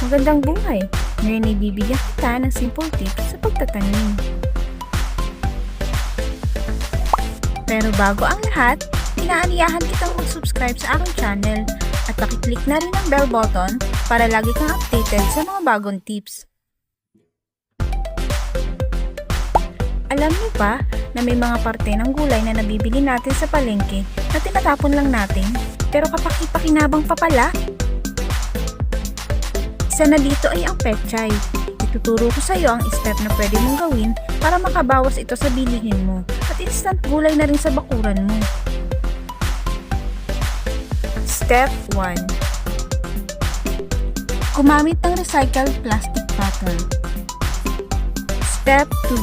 Magandang buhay! Ngayon ay bibigyan kita ng simple tips sa pagtatanim. Pero bago ang lahat, inaanyahan kitang mag-subscribe sa aking channel at pakiclick na rin ang bell button para lagi kang updated sa mga bagong tips. Alam niyo ba na may mga parte ng gulay na nabibili natin sa palengke na tinatapon lang natin pero kapaki-pakinabang pa pala? Isa na dito ay ang petchay. Ituturo ko sa iyo ang step na pwede mong gawin para makabawas ito sa bilihin mo at instant gulay na rin sa bakuran mo. Step 1 Gumamit ng recycled plastic bottle. Step 2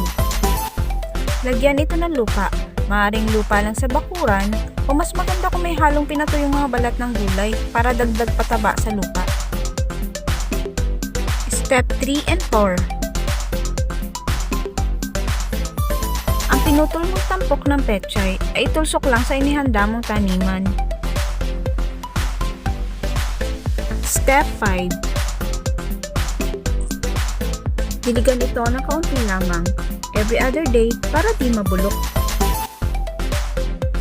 Lagyan ito ng lupa. Maaring lupa lang sa bakuran o mas maganda kung may halong pinato yung mga balat ng gulay para dagdag pataba sa lupa. Step 3 and 4 Ang pinutol mong tampok ng petchay ay itulsok lang sa inihanda mong taniman. Step 5 Diligan ito ng kaunti lamang every other day para di mabulok.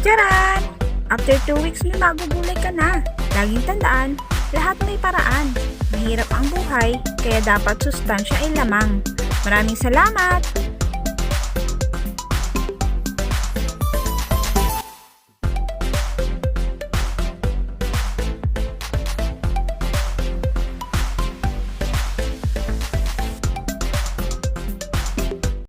Charan! After 2 weeks may magugulay ka na. Laging tandaan, lahat may paraan. Mahirap ang buhay, kaya dapat sustansya ay lamang. Maraming salamat!